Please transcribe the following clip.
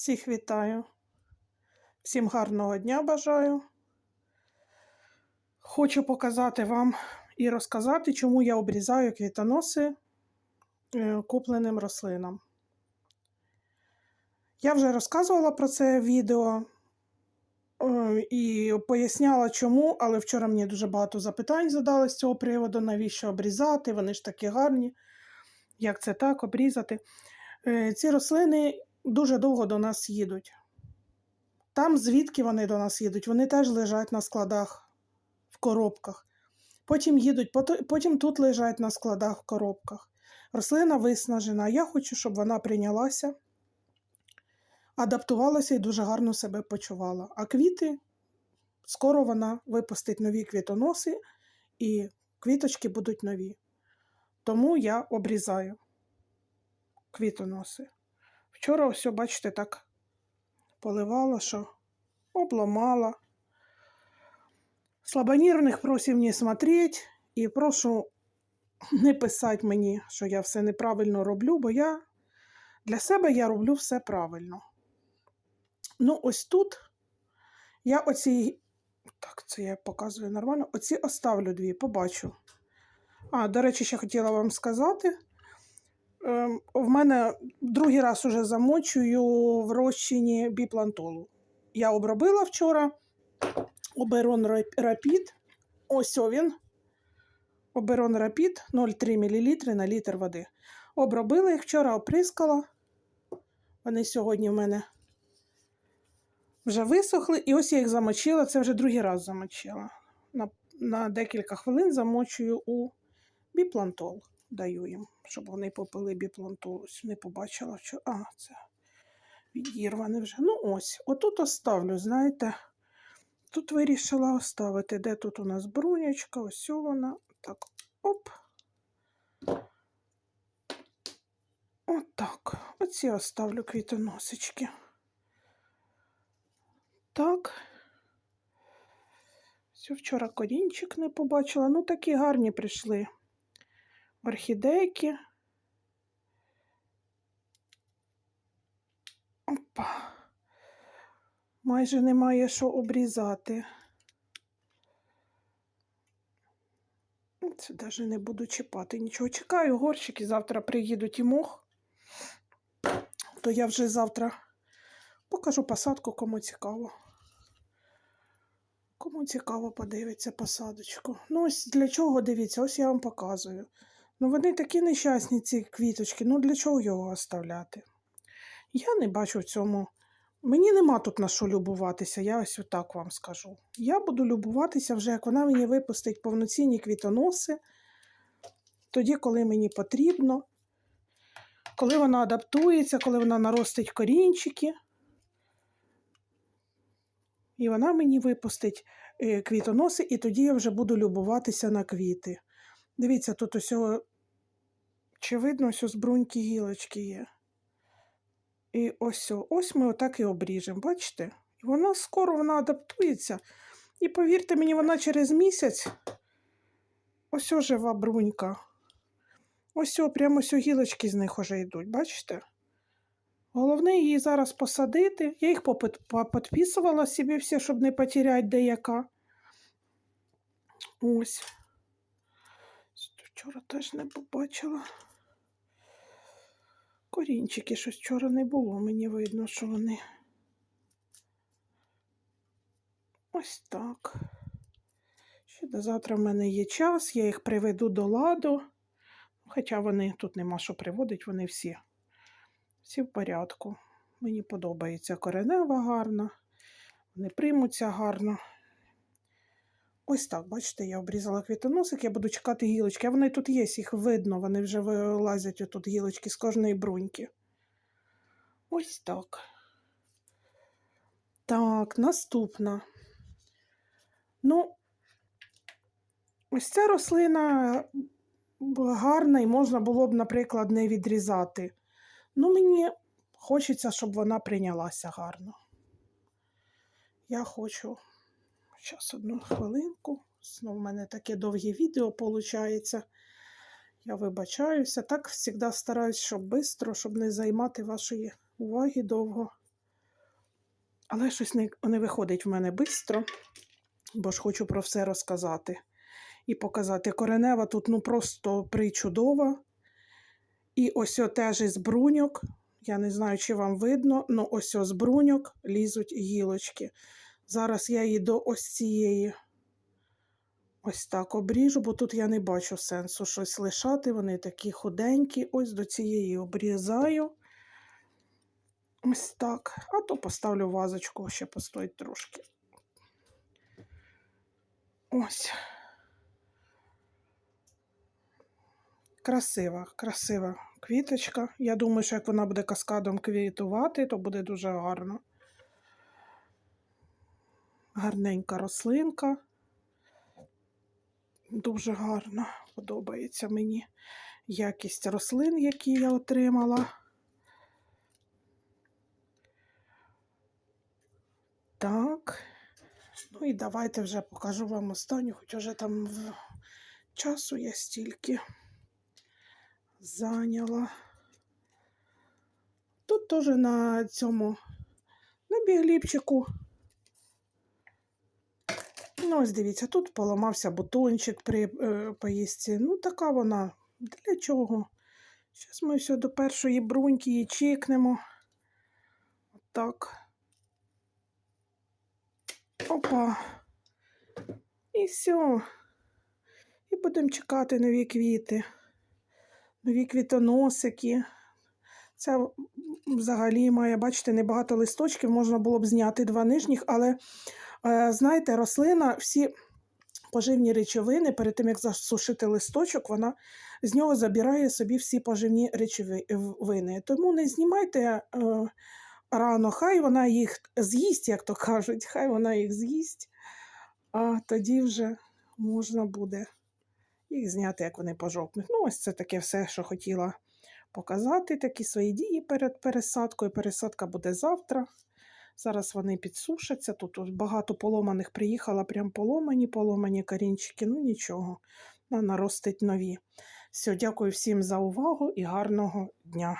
Всіх вітаю. Всім гарного дня бажаю. Хочу показати вам і розказати, чому я обрізаю квітоноси е, купленим рослинам. Я вже розказувала про це відео е, і поясняла, чому, але вчора мені дуже багато запитань задали з цього приводу, навіщо обрізати, вони ж такі гарні. Як це так, обрізати? Е, Ці рослини дуже довго до нас їдуть. Там, звідки вони до нас їдуть, вони теж лежать на складах в коробках. Потім їдуть, потім тут лежать на складах в коробках. Рослина виснажена. Я хочу, щоб вона прийнялася, адаптувалася і дуже гарно себе почувала. А квіти скоро вона випустить нові квітоноси, і квіточки будуть нові. Тому я обрізаю квітоноси. Вчора ось, бачите, так поливала, що обломала. Слабонервних просив не смотреть і прошу не писати мені, що я все неправильно роблю, бо я для себе я роблю все правильно. Ну, ось тут я оці, так, це я показую нормально, оці оставлю дві, побачу. А, до речі, ще хотіла вам сказати. Ем, В мене другий раз уже замочую в розчині біплантолу. Я обробила вчора оберон рапід. Ось він. Оберон рапід 0,3 мл на літр води. Обробила їх вчора, оприскала. Вони сьогодні в мене вже висохли. І ось я їх замочила. Це вже другий раз замочила. На, на декілька хвилин замочую у біплантол даю їм, щоб вони попили біплантол. Не побачила, що. А, це відірване вже. Ну ось, отут оставлю, знаєте. Тут вирішила оставити. Де тут у нас брунячка? Ось вона. Так, оп. Отак. Оці оставлю квітоносички. Так. Все, вчора корінчик не побачила. Ну, такі гарні прийшли орхідейки. Опа. Майже немає що обрізати. Це навіть не буду чіпати. Нічого чекаю, горщики завтра приїдуть і мох. То я вже завтра покажу посадку, кому цікаво. Кому цікаво подивиться посадочку. Ну, ось для чого дивіться, ось я вам показую. Ну, вони такі нещасні, ці квіточки. Ну, для чого його оставляти? Я не бачу в цьому. Мені нема тут на що любуватися, я ось отак вам скажу. Я буду любуватися вже, як вона мені випустить повноцінні квітоноси, тоді, коли мені потрібно, коли вона адаптується, коли вона наростить корінчики. І вона мені випустить е, квітоноси, і тоді я вже буду любуватися на квіти. Дивіться, тут ось, чи видно, ось з гілочки є. І ось, ось ми отак і обріжемо, бачите? І вона скоро вона адаптується. І повірте мені, вона через місяць ось жива брунька. Ось прямо ось гілочки з них уже йдуть, бачите? Головне її зараз посадити. Я їх попідписувала собі всі, щоб не потеряти деяка. Ось. Вчора теж не побачила. Корінчики щось вчора не було, мені видно, що вони. Ось так. Ще до завтра в мене є час, я їх приведу до ладу. Хоча вони тут нема що приводити, вони всі, всі в порядку. Мені подобається коренева гарна, вони приймуться гарно. Ось так, бачите, я обрізала квітоносик, я буду чекати гілочки. А вони тут є, їх видно, вони вже вилазять отут гілочки з кожної бруньки. Ось так. Так, наступна. Ну, ось ця рослина гарна і можна було б, наприклад, не відрізати. Ну, мені хочеться, щоб вона прийнялася гарно. Я хочу. Зараз одну хвилинку. Знову в мене таке довге відео виходить. Я вибачаюся. Так завжди стараюсь, щоб швидко, щоб не займати вашої уваги довго. Але щось не, не виходить в мене швидко, бо ж хочу про все розказати. І показати. Коренева тут ну просто причудова. І ось теж із бруньок. Я не знаю, чи вам видно, але ось о з бруньок лізуть гілочки. Зараз я її до ось цієї ось так обріжу, бо тут я не бачу сенсу щось лишати. Вони такі худенькі. Ось до цієї обрізаю. Ось так. А то поставлю вазочку, ще постоїть трошки. Ось. Красива, красива квіточка. Я думаю, що як вона буде каскадом квітувати, то буде дуже гарно. Гарненька рослинка. Дуже гарно подобається мені якість рослин, які я отримала. Так. Ну і давайте вже покажу вам останню, хоч уже там в... часу я стільки зайняла. Тут теж на цьому на бігліпчику. Ну, ось дивіться, тут поламався бутончик при е, поїздці. Ну, така вона. Для чого? Зараз ми все до першої бруньки її чікнемо. Отак. Опа. І все. І будемо чекати нові квіти, нові квітоносики. Це взагалі має, бачите, небагато листочків, можна було б зняти два нижніх, але, знаєте, рослина, всі поживні речовини, перед тим, як засушити листочок, вона з нього забирає собі всі поживні речовини. Тому не знімайте е, рано, хай вона їх з'їсть, як то кажуть, хай вона їх з'їсть, а тоді вже можна буде їх зняти, як вони пожовкнуть. Ну, ось це таке все, що хотіла показати, такі свої дії перед пересадкою. Пересадка буде завтра. Зараз вони підсушаться. Тут багато поломаних приїхала, прям поломані, поломані корінчики, ну нічого, наростить нові. Все, дякую всім за увагу і гарного дня.